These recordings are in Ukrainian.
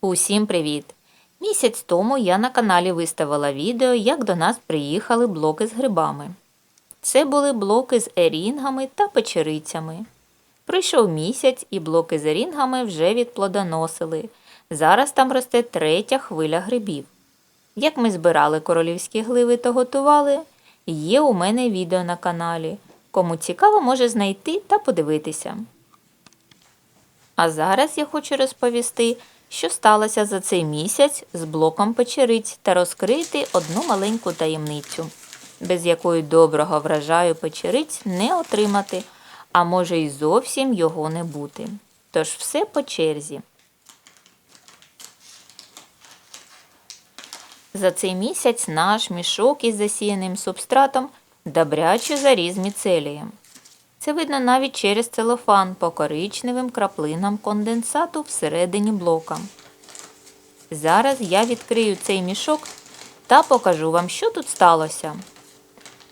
Усім привіт! Місяць тому я на каналі виставила відео, як до нас приїхали блоки з грибами. Це були блоки з ерінгами та печерицями. Пройшов місяць і блоки з ерінгами вже відплодоносили. Зараз там росте третя хвиля грибів. Як ми збирали королівські гливи та готували, є у мене відео на каналі. Кому цікаво, може знайти та подивитися. А зараз я хочу розповісти, що сталося за цей місяць з блоком печериць та розкрити одну маленьку таємницю, без якої доброго врожаю печериць не отримати, а може й зовсім його не бути. Тож все по черзі. За цей місяць наш мішок із засіяним субстратом добряче заріз міцелієм. Це видно навіть через целофан по коричневим краплинам конденсату всередині блока. Зараз я відкрию цей мішок та покажу вам, що тут сталося.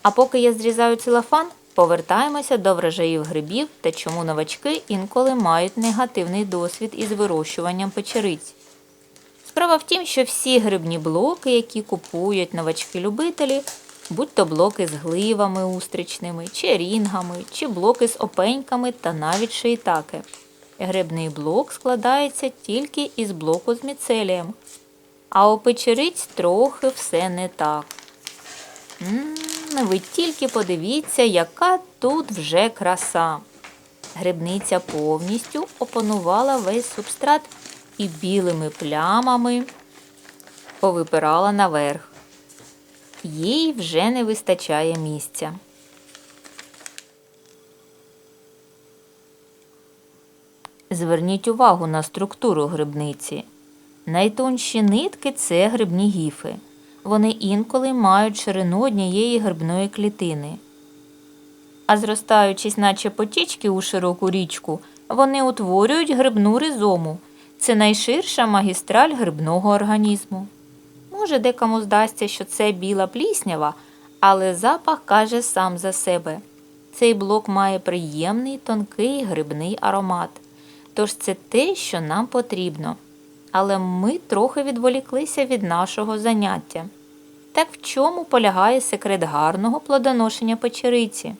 А поки я зрізаю целофан, повертаємося до врожаїв грибів та чому новачки інколи мають негативний досвід із вирощуванням печериць. Справа в тім, що всі грибні блоки, які купують новачки-любителі, будь то блоки з гливами устричними, чи рінгами, чи блоки з опеньками та навіть шиїтаки. Грибний блок складається тільки із блоку з міцелієм, а у печериць трохи все не так. М, ви тільки подивіться, яка тут вже краса. Грибниця повністю опанувала весь субстрат і білими плямами повипирала наверх. Їй вже не вистачає місця. Зверніть увагу на структуру грибниці. Найтонші нитки це грибні гіфи. Вони інколи мають ширину однієї грибної клітини. А зростаючись, наче потічки у широку річку, вони утворюють грибну ризому. Це найширша магістраль грибного організму. Може, декому здасться, що це біла пліснява, але запах каже сам за себе. Цей блок має приємний тонкий грибний аромат. Тож це те, що нам потрібно. Але ми трохи відволіклися від нашого заняття. Так в чому полягає секрет гарного плодоношення печериці?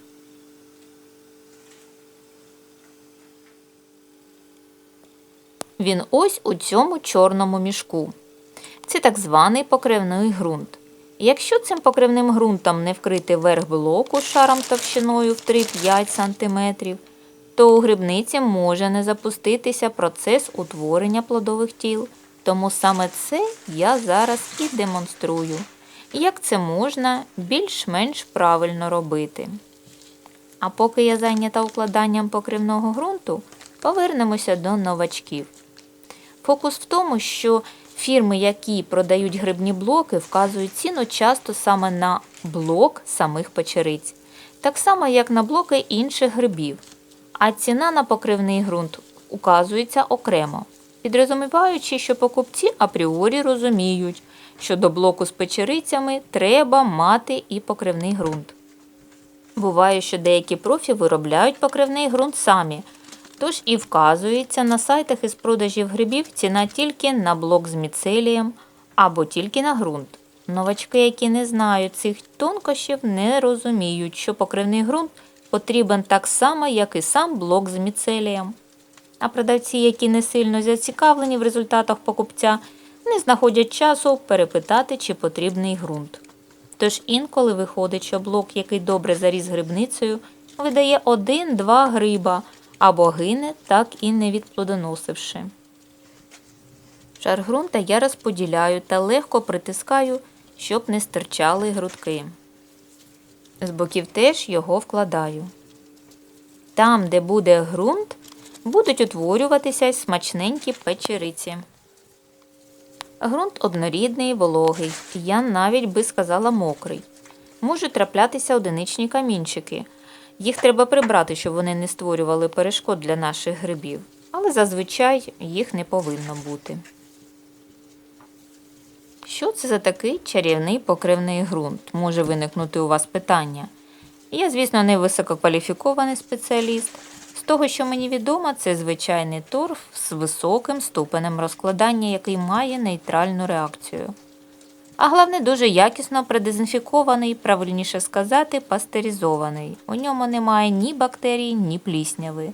Він ось у цьому чорному мішку. Це так званий покривний ґрунт. Якщо цим покривним ґрунтом не вкрити верх блоку шаром товщиною в 3-5 см, то у грибниці може не запуститися процес утворення плодових тіл. Тому саме це я зараз і демонструю, як це можна більш-менш правильно робити. А поки я зайнята укладанням покривного ґрунту, повернемося до новачків. Фокус в тому, що фірми, які продають грибні блоки, вказують ціну часто саме на блок самих печериць, так само, як на блоки інших грибів. А ціна на покривний ґрунт указується окремо, підрозуміваючи, що покупці апріорі розуміють, що до блоку з печерицями треба мати і покривний ґрунт. Буває, що деякі профі виробляють покривний ґрунт самі. Тож і вказується на сайтах із продажів грибів ціна тільки на блок з міцелієм або тільки на ґрунт. Новачки, які не знають цих тонкощів, не розуміють, що покривний ґрунт потрібен так само, як і сам блок з міцелієм. А продавці, які не сильно зацікавлені в результатах покупця, не знаходять часу перепитати, чи потрібний ґрунт. Тож інколи виходить, що блок, який добре заріз грибницею, видає один-два гриба або гине, так і не відплодоносивши. Шар ґрунта я розподіляю та легко притискаю, щоб не стирчали грудки. З боків теж його вкладаю. Там, де буде ґрунт, будуть утворюватися смачненькі печериці. Ґрунт однорідний, вологий, я навіть би сказала мокрий. Можуть траплятися одиничні камінчики. Їх треба прибрати, щоб вони не створювали перешкод для наших грибів, але зазвичай їх не повинно бути. Що це за такий чарівний покривний ґрунт? Може виникнути у вас питання. Я, звісно, не висококваліфікований спеціаліст, з того, що мені відомо, це звичайний торф з високим ступенем розкладання, який має нейтральну реакцію. А головне, дуже якісно продезінфікований, правильніше сказати, пастеризований. У ньому немає ні бактерій, ні плісняви.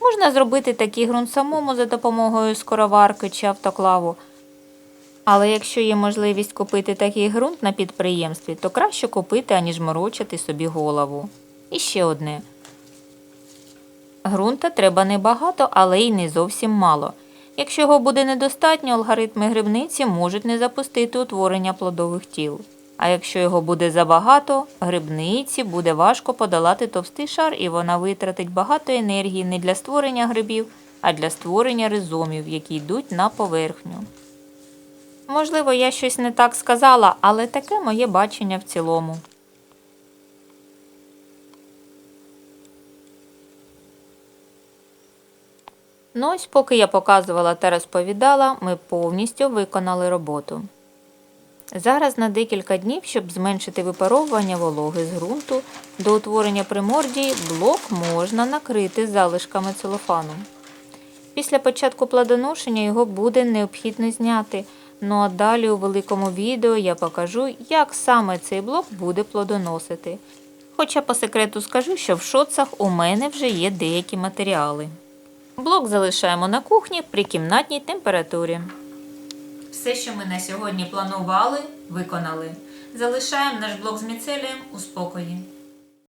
Можна зробити такий ґрунт самому за допомогою скороварки чи автоклаву. Але якщо є можливість купити такий ґрунт на підприємстві, то краще купити, аніж морочити собі голову. І ще одне. Грунта треба не багато, але й не зовсім мало. Якщо його буде недостатньо, алгоритми грибниці можуть не запустити утворення плодових тіл. А якщо його буде забагато, грибниці буде важко подолати товстий шар, і вона витратить багато енергії не для створення грибів, а для створення ризомів, які йдуть на поверхню. Можливо, я щось не так сказала, але таке моє бачення в цілому. Ну ось, поки я показувала та розповідала, ми повністю виконали роботу. Зараз на декілька днів, щоб зменшити випаровування вологи з ґрунту, до утворення примордії блок можна накрити залишками целофану. Після початку плодоношення його буде необхідно зняти. Ну а далі у великому відео я покажу, як саме цей блок буде плодоносити. Хоча по секрету скажу, що в шоцах у мене вже є деякі матеріали. Блок залишаємо на кухні при кімнатній температурі. Все, що ми на сьогодні планували, виконали. Залишаємо наш блок з міцелієм у спокої.